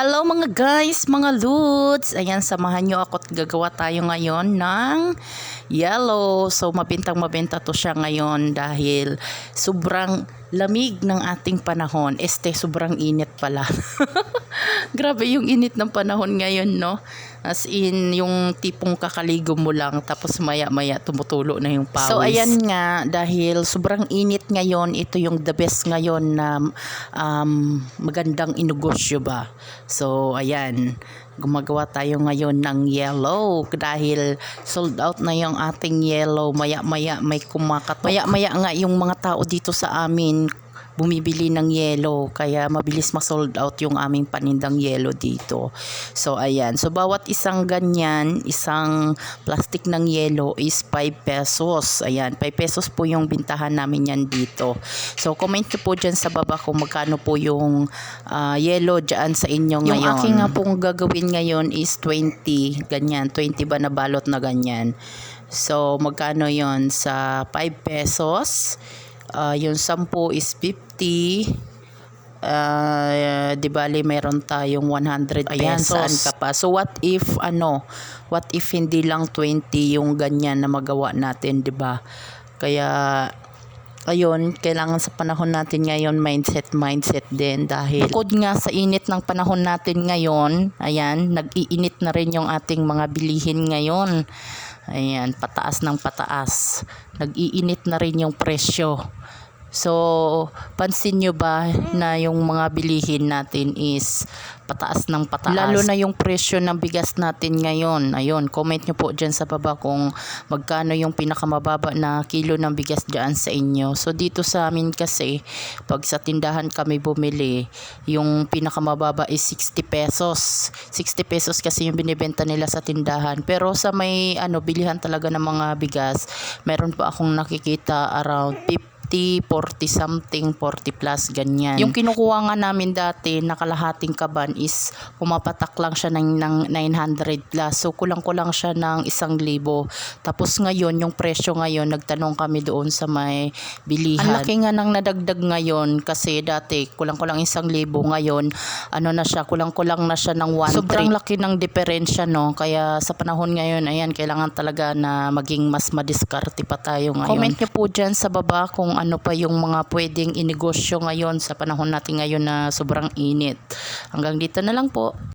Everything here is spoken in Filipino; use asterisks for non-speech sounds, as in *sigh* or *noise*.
Hello mga guys, mga lods. Ayan, samahan nyo ako at gagawa tayo ngayon ng yellow. So, mabintang mabenta to siya ngayon dahil sobrang lamig ng ating panahon. Este, sobrang init pala. *laughs* Grabe yung init ng panahon ngayon, no? As in, yung tipong kakaligo mo lang, tapos maya-maya tumutulo na yung pawis. So, ayan nga, dahil sobrang init ngayon, ito yung the best ngayon na um, magandang inugosyo ba. So, ayan, gumagawa tayo ngayon ng yellow dahil sold out na yung ating yellow. Maya-maya may kumakatok. Maya-maya nga yung mga tao dito sa amin bumibili ng yellow kaya mabilis ma-sold out yung aming panindang yellow dito. So ayan, so bawat isang ganyan, isang plastic ng yellow is 5 pesos. Ayan, 5 pesos po yung bintahan namin yan dito. So comment nyo po dyan sa baba kung magkano po yung ah, yellow dyan sa inyo ngayon. Yung aking nga pong gagawin ngayon is 20, ganyan, 20 ba na balot na ganyan. So magkano yon sa 5 pesos? Ah, yung 10 is 50. Uh, di bali meron tayong 100 pesos. Ayan, saan ka pa? So what if ano, what if hindi lang 20 yung ganyan na magawa natin, di ba? Kaya ayun, kailangan sa panahon natin ngayon mindset mindset din dahil bukod nga sa init ng panahon natin ngayon, ayan, nag-iinit na rin yung ating mga bilihin ngayon. Ayan, pataas ng pataas. Nag-iinit na rin yung presyo. So, pansin nyo ba na yung mga bilihin natin is pataas ng pataas? Lalo na yung presyo ng bigas natin ngayon. Ayun, comment nyo po dyan sa baba kung magkano yung pinakamababa na kilo ng bigas dyan sa inyo. So, dito sa amin kasi, pag sa tindahan kami bumili, yung pinakamababa is 60 pesos. 60 pesos kasi yung binibenta nila sa tindahan. Pero sa may ano, bilihan talaga ng mga bigas, meron pa akong nakikita around 50 40 something, 40 plus, ganyan. Yung kinukuha nga namin dati, nakalahating kaban is pumapatak lang siya ng, ng 900 plus. So, kulang-kulang siya ng isang libo. Tapos ngayon, yung presyo ngayon, nagtanong kami doon sa may bilihan. Ang laki nga nang nadagdag ngayon kasi dati, kulang-kulang isang libo. Ngayon, ano na siya, kulang-kulang na siya ng 1 Sobrang laki ng diferensya, no? Kaya sa panahon ngayon, ayan, kailangan talaga na maging mas madiskarte pa tayo ngayon. Comment niyo po dyan sa baba kung ano pa yung mga pwedeng inegosyo ngayon sa panahon natin ngayon na sobrang init. Hanggang dito na lang po.